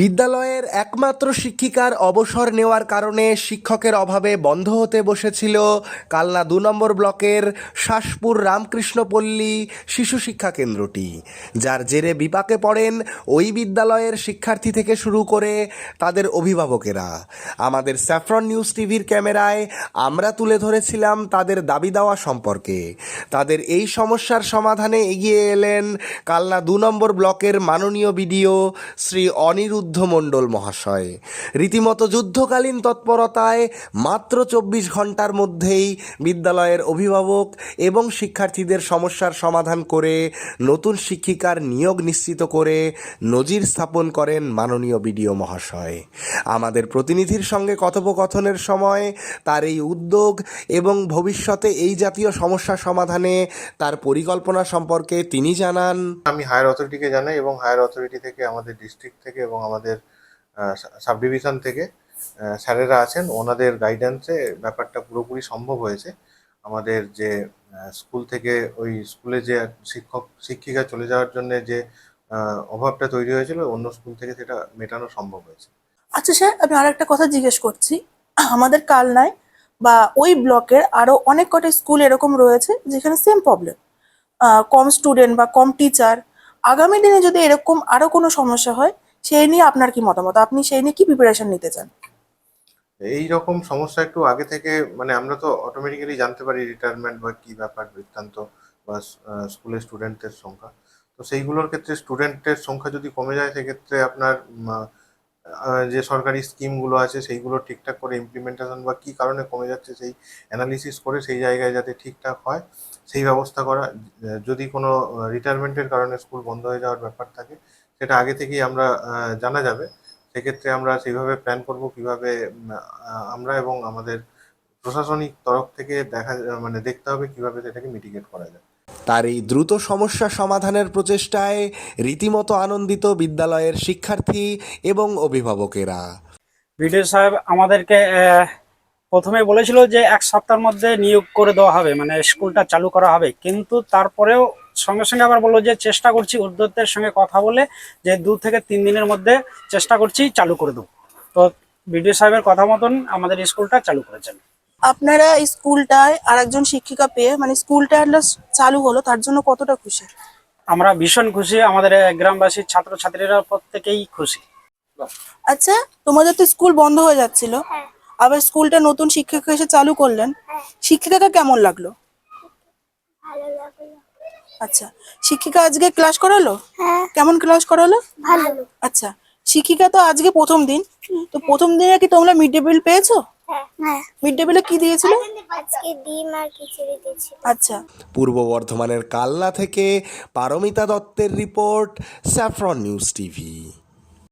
বিদ্যালয়ের একমাত্র শিক্ষিকার অবসর নেওয়ার কারণে শিক্ষকের অভাবে বন্ধ হতে বসেছিল কালনা দু নম্বর ব্লকের শাসপুর রামকৃষ্ণপল্লী শিশু শিক্ষা কেন্দ্রটি। যার জেরে বিপাকে পড়েন ওই বিদ্যালয়ের শিক্ষার্থী থেকে শুরু করে তাদের অভিভাবকেরা। আমাদের স্যাফরন নিউজ টিভির ক্যামেরায় আমরা তুলে ধরেছিলাম তাদের দাবি দেওয়া সম্পর্কে। তাদের এই সমস্যার সমাধানে এগিয়ে এলেন কালনা দু নম্বর ব্লকের মাননীয় বিডিও শ্রী অনিরুদ্ধ মণ্ডল মহাশয়। রীতিমতো যুদ্ধকালীন তৎপরতায় মাত্র চব্বিশ ঘণ্টার মধ্যেই বিদ্যালয়ের অভিভাবক এবং শিক্ষার্থীদের সমস্যার সমাধান করে নতুন শিক্ষিকার নিয়োগ নিশ্চিত করে নজির স্থাপন করেন মাননীয় বিডিও মহাশয়। আমাদের প্রতিনিধির সঙ্গে কথোপকথনের সময় তার এই উদ্যোগ এবং ভবিষ্যতে এই জাতীয় সমস্যা সমাধানে তার পরিকল্পনা সম্পর্কে তিনি জানান। আমি হায়ার অথরিটিকে জানাই এবং হায়ার অথরিটি থেকে আমাদের ডিস্ট্রিক্ট থেকে এবং আমাদের সাব ডিভিশন থেকে স্যারেরা আছেন, ওনাদের গাইডেন্সে ব্যাপারটা পুরোপুরি সম্ভব হয়েছে। আমাদের যে স্কুল থেকে ওই স্কুলে যে শিক্ষক, শিক্ষিকা চলে যাওয়ার জন্য যে অভাবটা তৈরি হয়েছিল, অন্য স্কুল থেকে সেটা মেটানো সম্ভব হয়েছে। আচ্ছা স্যার, আমি আর একটা কথা জিজ্ঞেস করছি। আমাদের কাল কালনায় বা ওই ব্লকের আরও অনেক কটা স্কুল এরকম রয়েছে, যেখানে সেম প্রবলেম কম স্টুডেন্ট বা কম টিচার আগামী দিনে যদি এরকম আরও কোনো সমস্যা হয় সেই নিয়ে আপনার কি মতামত? আপনি সেই নিয়ে কি প্রিপারেশন নিতে চান? এই রকম সমস্যা একটু আগে থেকে মানে আমরা তো অটোমেটিক্যালি জানতে পারি রিটায়ারমেন্ট বা কি ব্যাপার বৃত্তান্ত বা স্কুলের স্টুডেন্টের সংখ্যা। তো সেইগুলোর ক্ষেত্রে স্টুডেন্টের সংখ্যা যদি কমে যায়, সেক্ষেত্রে আপনার যে সরকারি স্কিমগুলো আছে সেইগুলো ঠিকঠাক করে ইমপ্লিমেন্টেশন বা কি কারণে কমে যাচ্ছে সেই অ্যানালিসিস করে সেই জায়গায় যাতে ঠিকঠাক হয়, সেই ব্যবস্থা করা যদি কোনো রিটায়ারমেন্টের কারণে স্কুল বন্ধ হয়ে যাওয়ার ব্যাপার থাকে, সেটা আগে থেকেই আমরা জানা যাবে। সেক্ষেত্রে আমরা সেইভাবে প্ল্যান করব কীভাবে আমরা এবং আমাদের প্রশাসনিক তরফ থেকে দেখা মানে দেখতে হবে কীভাবে সেটাকে মিটিগেট করা যায়। তার এই দ্রুত সমস্যা সমাধানের প্রচেষ্টায় রীতিমতো আনন্দিত বিদ্যালয়ের শিক্ষার্থী এবং অভিভাবকেরা। বিডিও সাহেব, আমাদেরকে প্রথমে বলেছিল যে এক সপ্তাহের মধ্যে নিয়োগ করে দেওয়া হবে মানে স্কুলটা চালু করা হবে। কিন্তু তারপরেও সঙ্গে সঙ্গে আবার বলল যে চেষ্টা করছি উদ্যোক্তার সঙ্গে কথা বলে যে দু থেকে তিন দিনের মধ্যে চেষ্টা করছি চালু করে দেবো। তো বিডিও সাহেবের কথা মতন আমাদের স্কুলটা চালু করেছেন। আপনারা এই স্কুলটায় আর একজন শিক্ষিকা পেয়ে মানে স্কুলটা চালু হলো তার জন্য কতটা খুশি? আমরা ভীষণ খুশি আমাদের আহ, গ্রামবাসী ছাত্রছাত্রীরা প্রত্যেকেই খুশি। আচ্ছা তোমাদের তো স্কুল বন্ধ হয়ে যাচ্ছিল। আবার স্কুলটা নতুন শিক্ষিকা এসে চালু করলেন। শিক্ষিকাকে কেমন লাগল? লাগল। আচ্ছা শিক্ষিকা আজকে ক্লাস করালো? হ্যাঁ। কেমন ক্লাস করালো? ভালো। আচ্ছা শিক্ষিকা তো আজকে প্রথম দিন। তো প্রথম দিনে কি তোমরা মিড ডে মিল পেয়েছ? হ্যাঁ মিড ডে মিলে কি দিয়েছিল? আজকে ডিম আর খিচুড়ি দিয়েছিল। আচ্ছা। পূর্ব বর্ধমানের কালনা থেকে পারমিতা দত্তের রিপোর্ট স্যাফরন নিউজ টিভি।